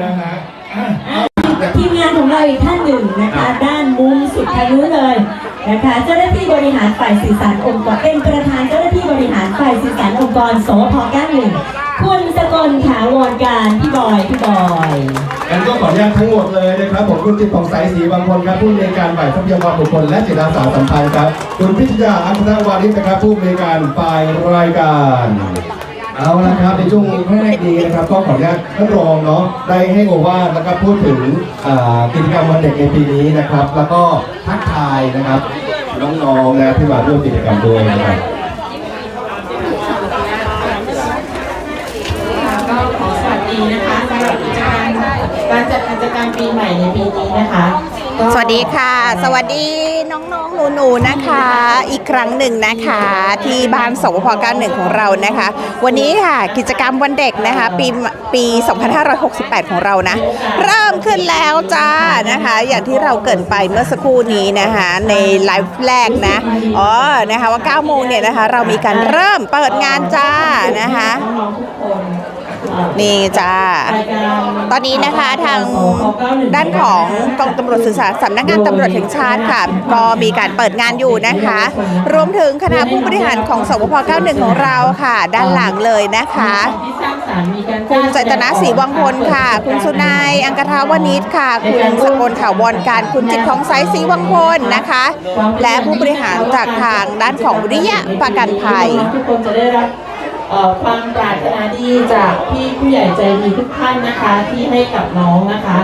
นะฮะอะทีมงานของเราอีกท่านหนึ่งนะคะ ด้านมุมสุดทางนู้นเลยนะคะเจ้าหน้าที่บริหารฝ่ายสื่อสารองค์กรเป็นประธานเจ้าหน้าที่บริหารฝ่ายสื่อสารองค์กรสวพ91คุณสกลถาวรการพี่บอยพี่บอยงั้นก็ขออนุญาตทั้งหมดเลยนะครับ ผมคุณจิตของสายสีบางคนครับผู้อำนวยการฝ่ายทรัพยากรบุคคลและจิตอาสาสัมพันธ์ครับ คุณพิชยาอัครวานิชนะครับผู้อำนวยการฝ่ายรายการ เอาละครับในช่วงแรกนี้นะครับก็ขออนุญาตท่านรองเนาะได้ให้โอวาทนะครับพูดถึงอ่ากิจกรรมวันเด็กในปีนี้นะครับ แล้วก็ทักทายนะครับน้องๆนะที่มาร่วมกิจกรรมด้วยนะครับก็ขอสวัสดีนะคะสำหรับกิจกรรการจัดกิจกรรมปีใหม่ในปีนี้นะคะ สวัสดีค่ะ สวัสดีน้องๆหนูๆนะคะ อีกครั้งหนึ่งนะคะ ที่บ้านสวพ91 ของเรานะคะ วันนี้ค่ะกิจกรรมวันเด็กนะคะ ปีปี 2568 ของเรานะ เริ่มขึ้นแล้วจ้านะคะ อย่างที่เราเกรินไปเมื่อสักครู่นี้นะคะ ในไลฟ์แรกนะอ๋อนะคะว่า9โมงเนี่ยนะคะ เรามีการเริ่มเปิดงานจ้านะคะ นี่จ้า ตอนนี้นะคะทางด้านของกองตำรวจสื่อสารสำนักงานตำรวจแห่งชาติค่ะ ก็มีการเปิดงานอยู่นะคะ รวมถึงคณะผู้บริหารของสวพ91 ของเราค่ะ ด้านหลังเลยนะคะที่สร้างสรรค์มีคุณใจตนะศรีวังพลค่ะ คุณสุนายอังคทาวนิชค่ะ คุณสกลถาวรการ คุณจิตของไซศรีวังพลนะคะ และผู้บริหารจากทางด้านของวิริยะประกันภัยทุก ความปรารถนาดีจากพี่ผู้ใหญ่ใจดีทุกท่านนะคะที่ให้กับน้องนะคะ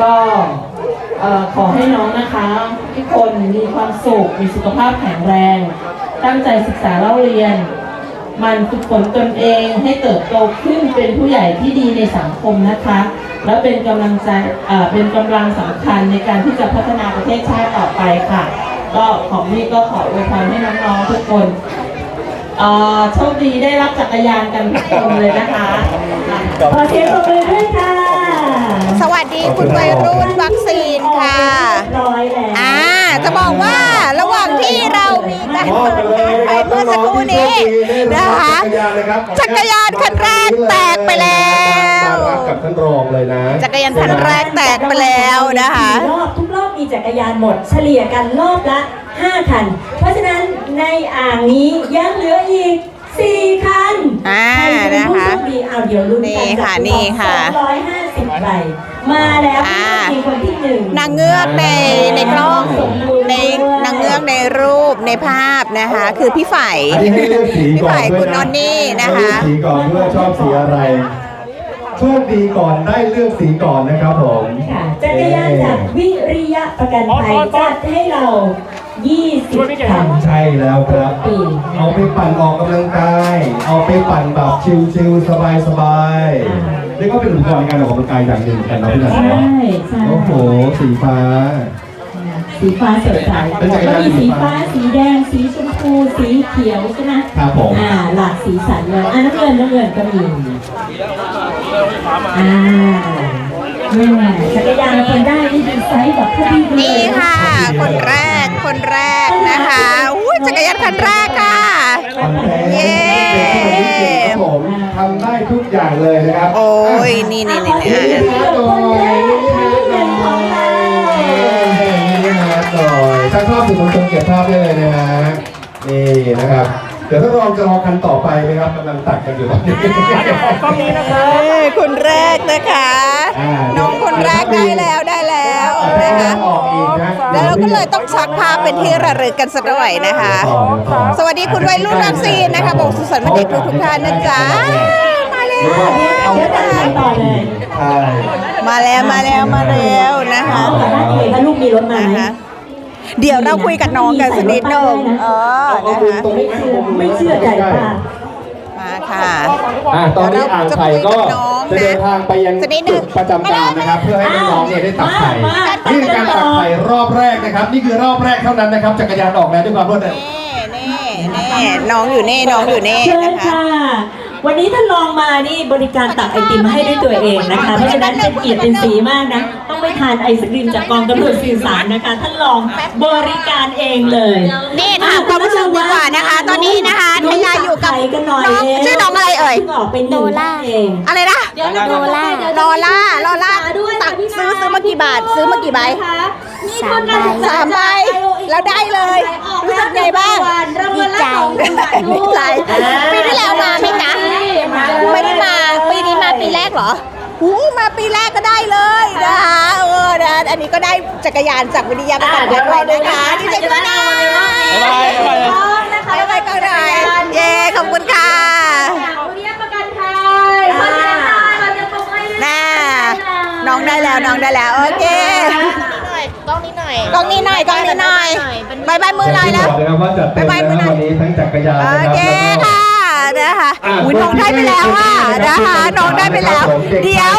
ก็ขอให้น้องนะคะทุกคนมีความสุขมีสุขภาพแข็งแรง ตั้งใจศึกษาเล่าเรียน มันฝึกฝนตนเองให้เติบโตขึ้นเป็นผู้ใหญ่ที่ดีในสังคมนะคะ แล้วเป็นกำลังใจเป็นกำลังสำคัญในการที่จะพัฒนาประเทศชาติต่อไปค่ะ ก็ของนี่ก็ขออวยพรให้น้องๆทุกคน โชคดีได้รับจักรยานกันทุกคนเลยนะคะขอเสียงปรบมือด้วยค่ะ สวัสดีคุณวัยรุ่นวัคซีนค่ะเรียบร้อยแล้วอ่าจะบอกว่าระหว่างที่เรามีการเปิดงานไปเมื่อสักครู่นี้นะคะจักรยานคันแรกแตกไปแล้วมารับกับท่านรองเลยนะ จักรยานคันแรกแตกไปแล้วนะคะรอบทุกรอบ มีจักรยานหมด เฉลี่ยกันรอบละ 5 คัน เพราะฉะนั้นในอ่างนี้ยังเหลืออีก 4 คันอ่าใครจะเป็นผู้นะคะ โชคดีเอาเดี๋ยวลุ้นนี่กันค่ะจับนี่ค่ะ250ใบมาแล้วผู้โชคดีคนที่หนึ่ง นางเงือกในในกล้องในนางเงือกในรูปในภาพนะคะ คือพี่ฝ่ายอันนี้ให้เลือกสีพี่ก่อนฝ่ายด้วยคุณนนนี่นะคะเลือกสีก่อนเพื่อชอบสีอะไร โชคดีก่อนได้เลือกสีก่อนนะครับผมค่ะจักรยานจากวิริยะประกันภัยจัดให้เรา 20คันใช่แล้วครับปีเอาไปปั่นออกกำลังกาย เอาไปปั่นแบบชิลๆสบายๆนี่ก็เป็นอุปกรณ์ในการออกกำลังกายอย่างหนึ่งกันนะพี่นันใช่เนาะใช่โอ้โหสีฟ้าสีฟ้าสดใสเป็นจักรก็ยานมีสีสีฟ้าฟ้า สีแดง สีชมพู สีเขียวใช่ไหมครับผม อ่า หลากสีสันเลย อ่าน้ำเงินน้ำเงินก็มี อ่านี่ไงจักรยานคนได้นี่ดีไซน์แบบพอดีเลยนี่ค่ะ คนแรกคนแรกนะคะอุ้ยจักรยานคันแรกค่ะ เย้ ครับผมทำได้ทุกอย่างเลยนะครับโอ้ยนี่นี่นี่นี่นี่ฮาร์ดหน่อยนี่ฮาร์ดหน่อยนี่ฮาร์ดหน่อยถ้าชอบสื่อมวลชนเก็บภาพได้เลยนะฮะนี่นะครับ เดี๋ยวถ้ารองจะรอคันต่อไปไหมครับกำลังตัดกันอยู่ตอนนี้เอ้ยคนแรกนะคะอ่าน้องคนแรกได้แล้วได้แล้วอะนะคะออกอีกนะแล้วเราก็เลยต้องชักภาพเป็นที่ระลึกกันสักหน่อยนะคะ สวัสดีคุณวัยรุ่นวัคซีนนะคะบอกสุขสันต์วันเด็กทุกๆท่านนะจ๊ะมาแล้วเดี๋ยวตามกันต่อเลยใช่มาแล้วมาแล้วมาแล้วนะคะสามารถคุยถ้าลูกมีรถมาไหมนะคะ เดี๋ยวเราคุยกับน้องกันสักนิดหนึ่งเออเอานะมือคะตรงนี้ไหมเอามือไม่เชื่อใจป่ะมาค่ะ อะตอนนี้อ่างไข่ก็จะจะเดินทางไปยังสักนิดหนึ่จุง ดประจำการนะครับ เพื่อให้น้องๆเนี่ยได้ตักไข่มามา นี่คือการตักไข่รอบแรกนะครับ นี่คือรอบแรกเท่านั้นนะครับจักรยานออกแล้วด้วยความรวดเร็ว นี่นี่นี่น้องอยู่นี่น้องอยู่นี่เชิญนะคะ ค่ะ วันนี้ท่านลองมานี่บริการตักไอติมให้ด้วยตัวเองนะคะ เพราะฉะนั้นเป็นเกียรติเป็นสีมากนะต้องต้องไปทานไอศกรีมจากกองตำรวจสื่อสารนะคะท่านลองบริการเองเลยนี่ถามความรู้สึกดีกว่านะคะ ตอนนี้นะคะทยาอยู่กับรู้จัใครกันหน่อยน้องชื่อน้องอะไรเอ่ยพิ่งออกเป็นหนึ่งเองอะไรนะเดี๋ยวโนล่าลอล่าลอล่าตักซื้อซื้อมากี่บาท ซื้อมากี่ใบสามใบสามใบแล้วได้เลยรู้สึกไงบ้างดีใจดีใจปีที่แล้วมา เหรอหูมาปีแรกก็ได้เลยนะคะเออนะอันนี้ก็ได้จักรยานจากวิทยาประกันภัยด้วยนะคะดีใจด้วยนะบ๊ายบายก่อนหน่อยเย้ขอบคุณค่ะน่าน้องได้แล้วน้องได้แล้วโอเคกล้องนี้หน่อยกล้องนี้หน่อยกล้องนี้หน่อยบายบายมือหน่อยแล้วบอกเลยครับว่าจัดเต็มบ๊ายบายนะครับมือหน่อยวันนี้ทั้งจักรยานโอนะครับเคแล้วก็ค่ะ นะคะอะอุ้ยน้องได้ไปแล้วอะนะคะน้องได้ไปแล้ว เดี๋ยว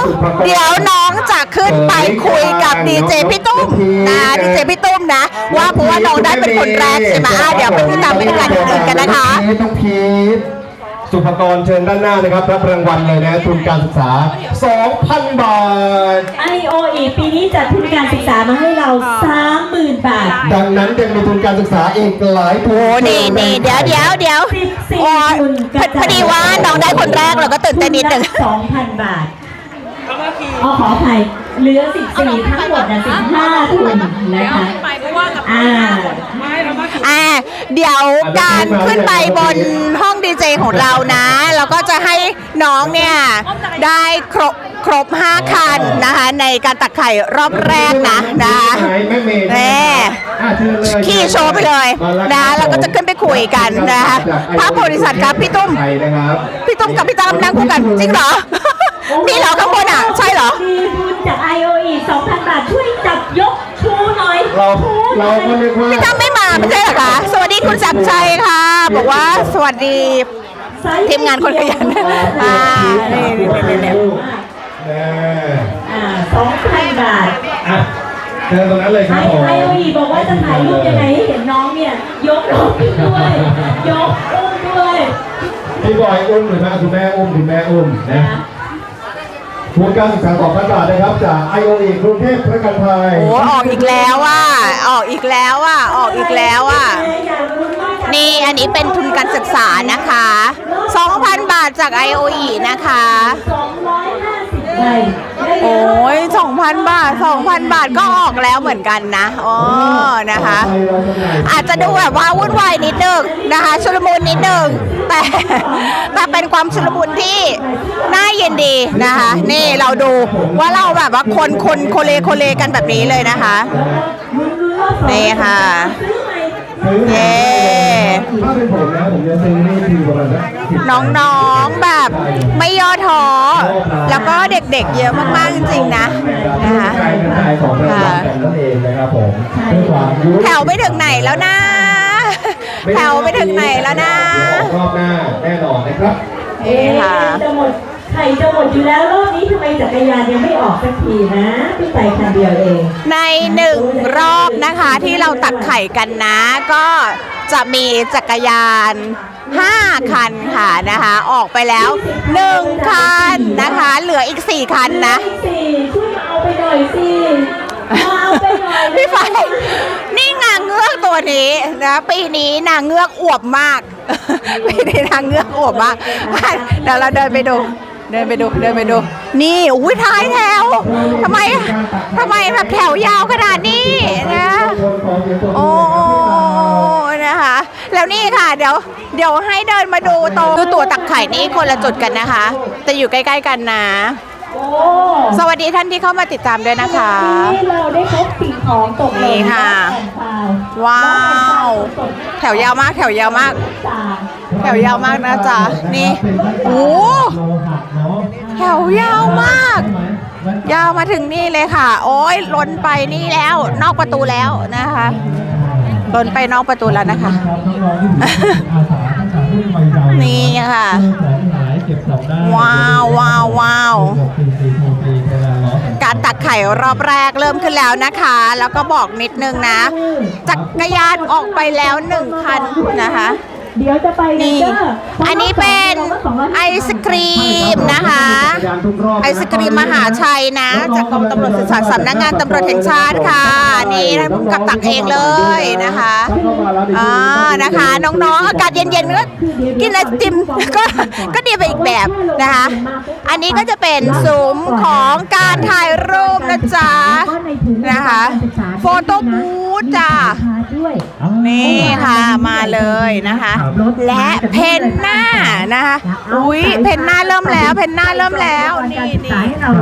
เดี๋ยวน้องจะขึ้นไปคุยกับดีเจพี่ตุ้มนะดีเจพี่ตุ้มนะ ว่าเพราะว่าน้องได้เป็นคนแรกใช่ไหมอะเดี๋ยวไปติดตามบรรยากาศอื่นๆกันนะคะน้องพีท สุภกรเชิญด้านหน้านะครับ รับรางวัลเลยนะทุนการศึกษา 2,000 บาท IOE ปีนี้จัดทุนการศึกษามาให้เรา 30,000 บาท ดังนั้นยังมีทุนการศึกษาอีกหลายทุนโอ้นี่นี่เดี๋ยวเดี๋ยวเดี๋ยว14โอ้ยทุนกพระอจายพอดีว่าน้องได้คนแรกเราก็ตื่นเต้นนิดหนึ่งสองพันบาท อ๋อขออภัย เหลือ 14 ทั้งหมดนะ15ทุนนะคะอ่าอ่าเดี๋ยวการขึ้นไปบนห้องดีเจของเรานะ เราก็จะให้น้องเนี่ย ได้ครบครบ 5 คันนะคะ ในการตักไข่รอบแรกนะนะคะแม่เมย์แม่อะเชิญเลยขี่โชว์ไปเลยนะแล้วก็จะขึ้นไปคุยกันนะคะพระโพธิสัตว์ครับพี่ตุ้มไทยนะครับพี่ตุ้มกับพี่ตั้มนั่งคู่กันจริงเหรอ มีเหรอข้างบนอะ ใช่เหรอมีทุน จาก IOE 2,000 บาท ช่วยจับยกชูหน่อยเราชูเราก็นึกว่าพี่ตั้มไม่มาไม่ใช่เหรอคะ สวัสดีคุณศักดิ์ชัยค่ะ บอกว่าสวัสดี ทีมงานคนขยันอ่านี่นี่นี่นี่แน่อ่า2,000 บาท อะเชิญตรงนั้นเลยคไอรับผมไอโออีบอกว่าจะถ่ายรูปยังไงให้เห็นน้องเนี่ย ยกน้องขึ้นด้วย ยกอุ้มด้วยพี่บอยอุ้มหรือแม่คุณแม่อุ้มคุณแม่อุ้มนะ ทุนการศึกษา2,000บาทนะครับจาก IOE กรุงเทพประกันภัยโอ้ออกอีกแล้วอะออกอีกแล้วอะออกอีกแล้วอะนี่อันนี้เป็นทุนการศึกษานะคะ 2,000 บาทจาก IOE นะคะ250ใบโอ้ย2,000 บาท 2,000 บาทก็ออกแล้วเหมือนกันนะอ๋อนะคะ อาจจะดูแบบว่าวุ่นวายนิดนึงนะคะชุลมุนนิดนึง แต่แต่เป็นความชุลมุนที่น่าเย็นดีนะคะ นี่เราดูว่าเราแบบว่าคนคนโคเลโคเลกันแบบนี้เลยนะคะ นี่ค่ะเย้ถ้าเป็นผมนะผมจะซื้อนี่ทีประมาณสักสิบน้องๆแบบไม่ย่อท้อ แล้วก็เด็กๆเยอะมากๆจริงๆนะนะคะแถวไปถึงไหนแล้วนะ แถวไปถึงไหนแล้วนะรอบหน้าแน่นอนนะครับนี่ค่ะจะหมดไข่จะหมดอยู่แล้วรอบนี้ทำไมจักรยานยังไม่ออกสักทีนะพี่ไปคันเดียวเอง ในหนึ่งรอบนะคะที่เราตักไข่กันนะ ก็จะมีจักรยาน5 คันค่ะนะคะออกไปแล้ว 1 คันนะคะ เหลืออีก 4 คันนะสี่ช่วยมาเอาไปหน่อยสิมาเอาไปหน่อยพี่ไฟนี่นา งเงือกตัวนี้นะปีนี้นางเงือกอวบมาก ปีนี้นางเงือกอวบมากเดี๋ยวเราเดินไปดู เดินไปดูเดินไปดู นี่อุ้ยท้ายแถวทำไมทำไมแบบแถวยาวขนาดนี้นะโอ้นะคะแล้วนี่ค่ะเดี๋ยวเดี๋ยวให้เดินมาดูตรงตัวตักไข่นี่คนละจุดกันนะคะแต่อยู่ใกล้ ๆ กันนะ สวัสดีท่านที่เข้ามาติดตามด้วยนะคะวันนี้เราได้พบสิ่งของตกหล่นี่ค่ะ ว้าว แถวยาวมากแถวยาวมาก แถวยาวมากนะจ๊ะ นี่โอ้แถวยาวมาก ยาวมาถึงนี่เลยค่ะ โอ้ยล้นไปนี่แล้ว นอกประตูแล้วนะคะล้นไปนอกประตูแล้วนะคะ นี่ค่ะ ว้าวว้าวว้าวการตักไข่รอบแรกเริ่มขึ้นแล้วนะคะ แล้วก็บอกนิดนึงนะ จักรยานออกไปแล้วหนึ่งคันนะคะ เดี๋ยวจะไปกันนี่เด้ออันนี้เป็นไอศครีมนะคะ ไอศกรีมมหาชัยนะ จากกรมตำรวจสื่อสารสำนักงานตำรวจแห่งชาติค่ะ นี่ท่านผู้กำกับตักเองเลยนะคะอ่านะคะ น้องๆ อากาศเย็นๆก็กินไอติมก็ก็ดีไปอีกแบบนะคะ อันนี้ก็จะเป็นซุ้มของการถ่ายรูปนะจ๊ะนะคะโฟโต้บูธจ้ะด้วยนี่ค่ะมาเลยนะคะและเพนหน้านะคะอุ้ยเพนหน้าเริ่มแล้ว เพนหน้าเริ่มแล้วนี่นี่ส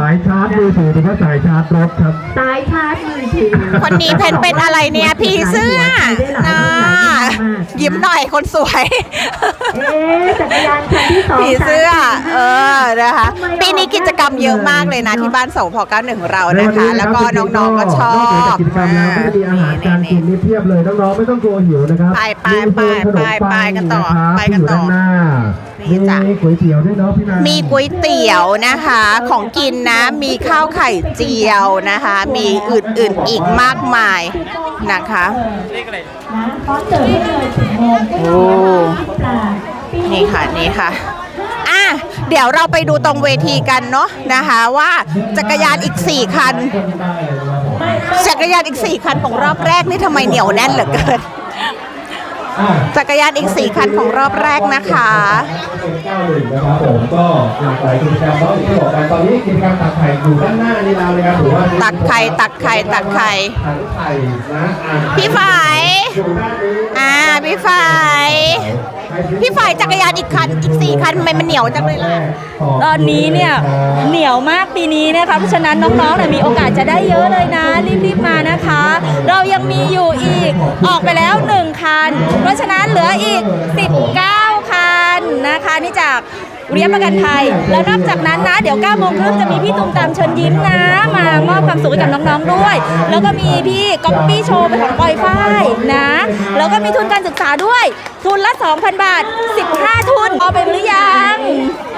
ายชาร์จมือถือหรือว่าสายชาร์จรถครับสายชาร์จมือถือคนนี้เพนเป็นอะไรเนี่ยผีเสื้อนะยิ้มหน่อยคนสวยเอ๊ะจักรยานคันที่สองผีเสื้อเออนะคะปีนี้กิจกรรมเยอะมากเลยนะที่บ้านสพ91ของเรานะคะ แล้วก็น้องๆก็ชอบนอกจากกิจกรรมแล้วก็จะมีอาหารการกินนี่เพียบเลยน้องๆไม่ต้องกลัวหิวนะครับไปไปมีโซนขนมไปไปปังกันต่อนะครับไปกันต่อที่ยู่ด้านหน้านี่จ้ะมีก๋วยเตี๋ยวด้วยเนาะพี่นางมีก๋วยเตี๋ยวนะคะ ของกินนะมีข้าวไข่เจียวนะคะ มีอื่นๆอีกมากมายนะคะนะพร้อมเสิร์ฟให้เลยถึงโมงโอ้นี่ค่ะนี่ค่ะอ่ะเดี๋ยวเราไปดูตรงเวทีกันเนาะนะคะว่าจักรยานอีก 4 คัน จักรยานอีก 4 คันของรอบแรกนี่ทำไมเหนียวแน่นเหลือเกิน จักรยานอีก 4 คันของรอบแรกนะคะเก้าหนึ่งนะครับผมก็หลากหลายกิจกรรมเนาะอย่างที่บอกไปตอนนี้กิจกรรมตักไข่อยู่ด้านหน้านี่แล้วนะครับถือว่าตักไข่ตักไข่ตักไข่ถังไข่นะอะพี่ฝ่ายอยู่ด้านนี้อ่าพี่ฝ่าย พี่ฝ่ายจักรยานอีกคันอีกสี่คันทำไมมันเหนียวจังเลยล่ะตอนนี้เนี่ยเหนียวมากปีนี้นะคะเพราะฉะนั้นน้องๆเนี่ยมีโอกาสจะได้เยอะเลยนะรีบๆมานะคะ เรายังมีอยู่อีกออกไปแล้ว1คันเพราะฉะนั้นเหลืออีก 19 คันนะคะนี่จาก เรียบประกันภัยแล้วนอกจากนั้นนะ เดี๋ยว9โมงครึ่งจะมีพี่ตุ้มตามเชิญยิ้มนะ มามอบความสุขให้กับน้องๆด้วย แล้วก็มีพี่ก๊อปปี้โชว์เป็นของปอยฝ้ายนะ แล้วก็มีทุนการศึกษาด้วย ทุนละ 2,000 บาท 15 ทุนเอาไปหรือยัง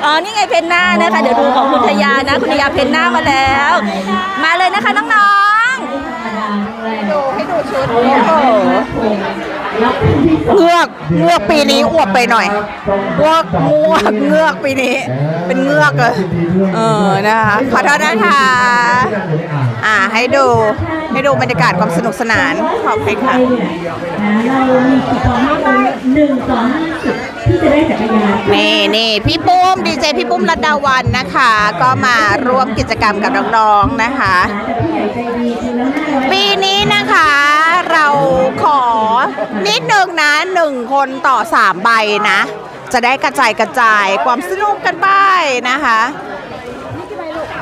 อ๋อนี่ไงเพนหน้านะคะ เดี๋ยวดูของคุณทยานะ คุณทยาเพนหน้ามาแล้ว มาเลยนะคะน้องๆให้ดูให้ดูชุดโอ้โห เงือกเงือกปีนี้อวบไปหน่อยงวกงวกเงือกปีนี้ เป็นเงือกเลยเออนะคะขอโทษนะคะอ่าให้ดูให้ดูบรรยากาศความสนุกสนานขอบคุณค่ะเราขอหนึ่งสองห้าสิบที่จะได้จักรยานนี่นี่พี่ปุ้มดีเจพี่ปุ้มรัตดาวันนะคะ ก็มาร่วมกิจกรรมกับน้องๆนะคะ ปีนี้นะคะ เราขอนิดนึงนะหนึ่งคนต่อสามใบนะ จะได้กระจายกระจายความสนุกกันไปนะคะ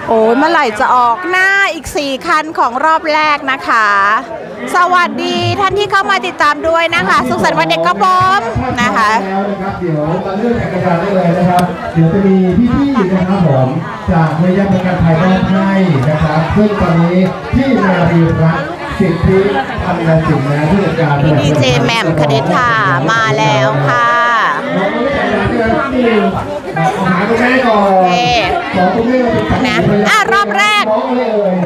โอ้ยเมื่อไหร่จะออกหน้าอีก 4 คันของรอบแรกนะคะ สวัสดีท่านที่เข้ามาติดตามด้วยนะคะ สุขสันต์วันเด็กครับผมนะคะ แล้วนะครับเดี๋ยวมาเลือกจักรยานได้เลยนะครับ เดี๋ยวจะมีพี่ๆนะครับผมจากเมยาประกันภัยมอบให้นะครับ ซึ่งตอนนี้ที่นารีรัตน์ สิทธิพันธ์สินนะผู้จัดการพี่ดีเจแหม่มคณิษฐามาแล้วค่ะน้อนะอาหาคุณแม่ก่อนขอคุณแม่มาเป็นะอะรอบแรก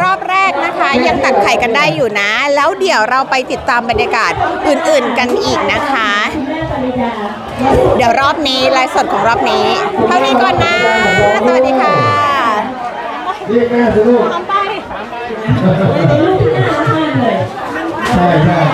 รอบแรกนะคะ ยังตัดไข่กันได้อยู่นะ แล้วเดี๋ยวเราไปติดตามบรรยากาศอื่นๆกันอีกนะคะ เดี๋ยวรอบนี้ไลฟ์สดของรอบนี้ เท่านี้ก่อนนะ สวัสดีค่ะเรียกแม่สิลูก ลูก